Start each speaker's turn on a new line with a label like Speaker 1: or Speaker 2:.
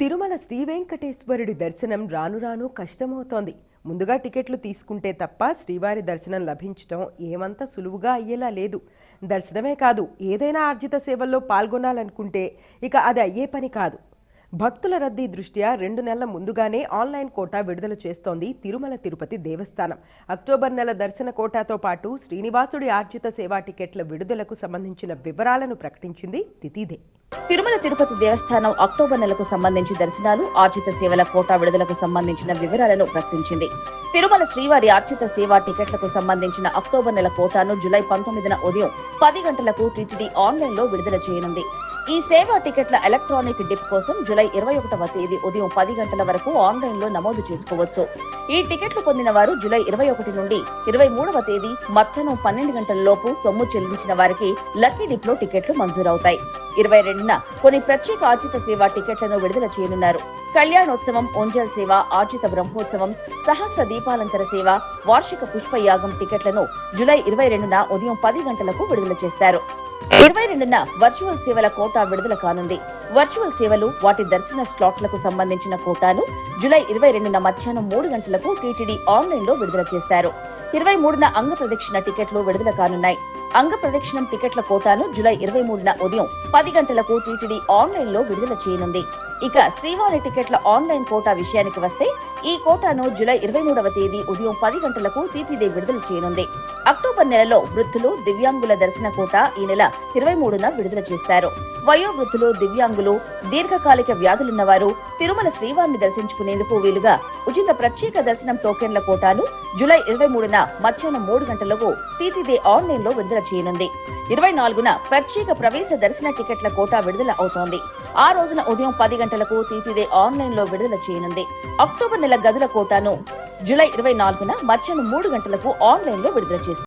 Speaker 1: తిరుమల శ్రీ వెంకటేశ్వరుడి దర్శనం రాను రాను కష్టమవుతోంది. ముందుగా టికెట్లు తీసుకుంటే తప్ప శ్రీవారి దర్శనం లభించటం ఏమంత సులువుగా అయ్యేలా లేదు. దర్శనమే కాదు ఏదైనా ఆర్జిత సేవల్లో పాల్గొనాలనుకుంటే ఇక అది అయ్యే పని కాదు. భక్తుల రద్దీ దృష్ట్యా రెండు నెలల ముందుగానే ఆన్లైన్ కోటా విడుదల చేస్తోంది తిరుమల తిరుపతి దేవస్థానం. అక్టోబర్ నెల దర్శన కోటాతో పాటు శ్రీనివాసుడి ఆర్జిత సేవా టికెట్ల విడుదలకు సంబంధించిన వివరాలను ప్రకటించింది తితిదే
Speaker 2: తిరుమల తిరుపతి దేవస్థానం అక్టోబర్ నెలకు సంబంధించి దర్శనాలు ఆర్జిత సేవల కోటా విడుదలకు సంబంధించిన వివరాలను ప్రకటించింది. తిరుమల శ్రీవారి ఆర్జిత సేవా టికెట్లకు సంబంధించిన అక్టోబర్ నెల కోటాను జులై పంతొమ్మిదిన ఉదయం పది గంటలకు టీటీడీ ఆన్లైన్లో విడుదల చేయనుంది. ఈ సేవా టికెట్ల ఎలక్ట్రానిక్ డిప్ కోసం జులై ఇరవై ఒకటవ తేదీ ఉదయం పది గంటల వరకు ఆన్లైన్లో నమోదు చేసుకోవచ్చు. ఈ టికెట్లు పొందిన వారు జులై ఇరవై ఒకటి నుండి ఇరవై మూడవ తేదీ మధ్యాహ్నం పన్నెండు గంటల లోపు సొమ్ము చెల్లించిన వారికి లక్కీ డిప్లో టికెట్లు మంజూరవుతాయి. ఇరవై రెండున కొన్ని ప్రత్యేక ఆర్జిత సేవ టికెట్లను విడుదల చేయనున్నారు. కళ్యాణోత్సవం ఓంజల్ సేవ ఆర్జిత బ్రహ్మోత్సవం సహస్ర దీపాలంకర సేవ వార్షిక పుష్పయాగం టికెట్లను జులై ఇరవై రెండున ఉదయం పది గంటలకు విడుదల చేస్తారు. ఇరవై రెండున వర్చువల్ సేవల కోటా విడుదల కానుంది. వర్చువల్ సేవలు వాటి దర్శన స్లాట్లకు సంబంధించిన కోటాను జులై ఇరవై రెండున మధ్యాహ్నం మూడు గంటలకు టీటీడీ ఆన్లైన్లో విడుదల చేస్తారు. ఇరవై మూడున అంగ ప్రదక్షిణ టికెట్లు విడుదల కానున్నాయి. అంగ ప్రదక్షిణం టికెట్ల కోటాను జులై ఇరవై మూడున ఉదయం పది గంటలకు టీటీడీ ఆన్లైన్లో విడుదల చేయనుంది. ఇక శ్రీవారి టికెట్ల ఆన్లైన్ కోటా విషయానికి వస్తే ఈ కోటాను జులై ఇరవై మూడవ తేదీ ఉదయం పది గంటలకు టీటీడీ విడుదల చేయనుంది. అక్టోబర్ నెలలో వృద్ధులు దివ్యాంగుల దర్శన కోట ఈ నెల ఇరవై మూడున విడుదల చేస్తారు. వయోవృద్ధులు దివ్యాంగులు దీర్ఘకాలిక వ్యాధులున్నవారు తిరుమల శ్రీవారిని దర్శించుకునేందుకు వీలుగా ఉచిత ప్రత్యేక దర్శనం టోకెన్ల కోటాను జులై ఇరవై మూడున మధ్యాహ్నం మూడు గంటలకు తీతిదే ఆన్లైన్లో విడుదల చేయనుంది. ఇరవై నాలుగున ప్రత్యేక ప్రవేశ దర్శన టికెట్ల కోటా విడుదల అవుతోంది. ఆ రోజున ఉదయం పది గంటలకు తీతిదే ఆన్లైన్లో విడుదల చేయనుంది. అక్టోబర్ నెల గదుల కోటాను. జులై ఇరవై నాలుగున మధ్యాహ్నం మూడు గంటలకు ఆన్లైన్లో విడుదల చేస్తారు.